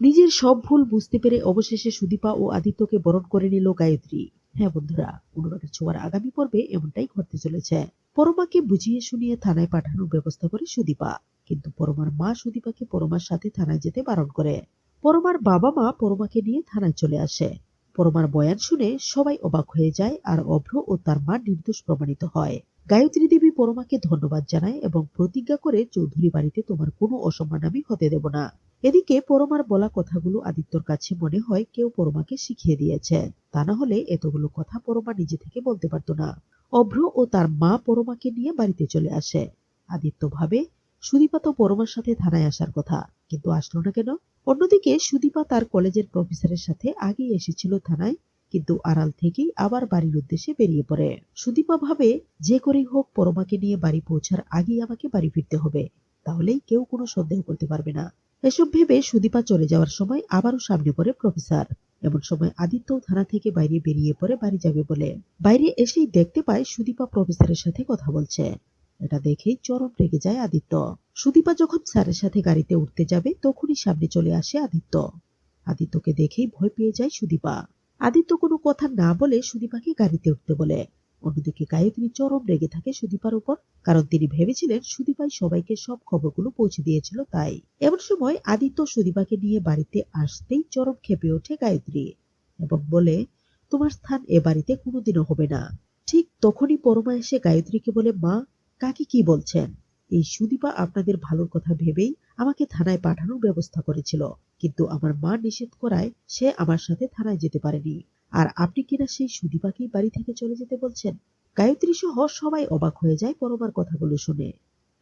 নিজের সব ভুল বুঝতে পেরে অবশেষে সুদীপা ও আদিত্যকে বরণ করে নিল গায়ত্রী। হ্যাঁ বন্ধুরা, অনুরাগের ছোঁয়ার আগামী পর্বে এমনটাই ঘটতে চলেছে। পরমাকে বুঝিয়ে শুনিয়ে থানায় পাঠানোর ব্যবস্থা করে সুদীপা। কিন্তু পরমার মা সুদীপাকে পরমার সাথে থানায় যেতে বারণ করে। পরমার বাবা মা পরমাকে নিয়ে থানায় চলে আসে। পরমার বয়ান শুনে সবাই অবাক হয়ে যায় আর অভ্র ও তার মা নির্দোষ প্রমাণিত হয়। গায়ত্রী দেবী পরমাকে ধন্যবাদ জানায় এবং প্রতিজ্ঞা করে চৌধুরী বাড়িতে তোমার কোনো অসম্মান আমি হতে দেব না। এদিকে পরমার বলা কথাগুলো আদিত্যর কাছে মনে হয় কেউ পরমাকে শিখিয়ে দিয়েছে। তা না হলে এতগুলো কথা পরমা নিজে থেকে বলতে পারতো না। অভ্র ও তার মা পরমাকে নিয়ে বাড়িতে চলে আসে। আদিত্য ভাবে, সুদীপা তো পরমার সাথে থানায় আসার কথা, কিন্তু আসলো না কেন? অন্যদিকে সুদীপা তার কলেজের প্রফেসরের সাথে আগেই এসেছিল থানায়, কিন্তু আড়াল থেকেই আবার বাড়ির উদ্দেশ্যে বেরিয়ে পড়ে। সুদীপা ভাবে, যে করেই হোক পরমাকে নিয়ে বাড়ি পৌঁছার আগেই আমাকে বাড়ি ফিরতে হবে, তাহলেই কেউ কোনো সন্দেহ করতে পারবে না। এসব ভেবে সুদীপা চলে যাওয়ার সময় আবারও সামনে পড়ে প্রফেসর। এমন সময় আদিত্য থানা থেকে বাইরে বেরিয়ে পড়ে বাড়ি যাবে বলে। বাইরে এসেই দেখতে পায় সুদীপা প্রফেসরের সাথে কথা বলছে। এটা দেখেই চরম রেগে যায় আদিত্য। সুদীপা যখন স্যারের সাথে গাড়িতে উঠতে যাবে, তখনই সামনে চলে আসে আদিত্য। আদিত্যকে দেখেই ভয় পেয়ে যায় সুদীপা। আদিত্য কোনো কথা না বলে সুদীপাকে গাড়িতে উঠতে বলে। অন্যদিকে গায়ত্রী চরম রেগে থাকে সুদীপার উপর, কারণ তিনি ভেবেছিলেন সুদীপাই সবাইকে সব খবরগুলো পৌঁছে দিয়েছিল তাই। এমন সময় আদিত্য সুদীপাকে নিয়ে বাড়িতে আসতেই চরম খেপে ওঠে গায়ত্রী এবং বলে, তোমার স্থান এ বাড়িতে কোনোদিনও হবে না। ঠিক তখনই পরমা এসে গায়ত্রীকে বলে, মা, কাকে কি বলছেন? এই সুদীপা আপনাদের ভালোর কথা ভেবেই আমাকে থানায় পাঠানোর ব্যবস্থা করেছিল, কিন্তু আমার মা নিষেধ করায় সে আমার সাথে থানায় যেতে পারেনি। আর আপনি কিনা সেই সুদীপাকেই বাড়ি থেকে চলে যেতে বলছেন? গায়ত্রী সহ সবাই অবাক হয়ে যায় পরমার কথাগুলো শুনে।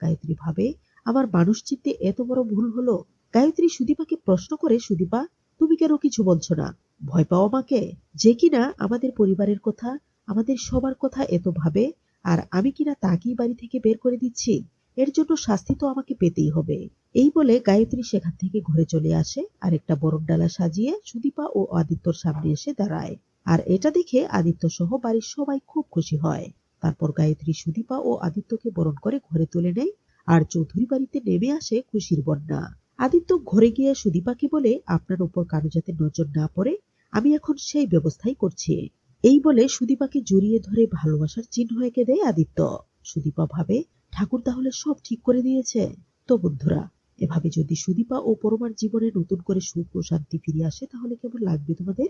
গায়ত্রী ভাবে, আমার মানুষ চিত্তে এত বড় ভুল হলো। গায়ত্রী সুদীপাকে প্রশ্ন করে, সুদীপা, তুমি কেন কিছু বলছো না? ভয় পাও আমাকে? যে কিনা আমাদের পরিবারের কথা, আমাদের সবার কথা এত ভাবে, আর আমি কিনা তাকেই বাড়ি থেকে বের করে দিচ্ছি? এর জন্য শাস্তি তো আমাকে পেতেই হবে। এই বলে গায়ত্রী সেখান থেকে ঘরে চলে আসে, আর একটা বরণ ডালা সাজিয়ে সুদীপা ও আদিত্যর সামনে এসে দাঁড়ায়। আর এটা দেখে আদিত্য সহ বাড়ির সবাই খুব খুশি হয়। তারপর গায়ত্রী সুদীপা ও আদিত্যকে বরণ করে ঘরে তুলে নেয়, আর চৌধুরী বাড়িতে নেমে আসে খুশির বন্যা। আদিত্য ঘরে গিয়ে সুদীপাকে বলে, আপনার উপর কারও যাতে নজর না পড়ে, আমি এখন সেই ব্যবস্থাই করছি। এই বলে সুদীপাকে জড়িয়ে ধরে ভালোবাসার চিহ্ন এঁকে দেয় আদিত্য। সুদীপা ভাবে ঠাকুর তাহলে সব ঠিক করে দিয়েছে? তো বন্ধুরা, এভাবে যদি সুদীপা ও পরমার জীবনে নতুন করে সুখ ও শান্তি ফিরে আসে, তাহলে কেমন লাগবে তোমাদের?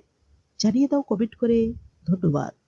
জানিয়ে দাও কমেন্ট করে। ধন্যবাদ।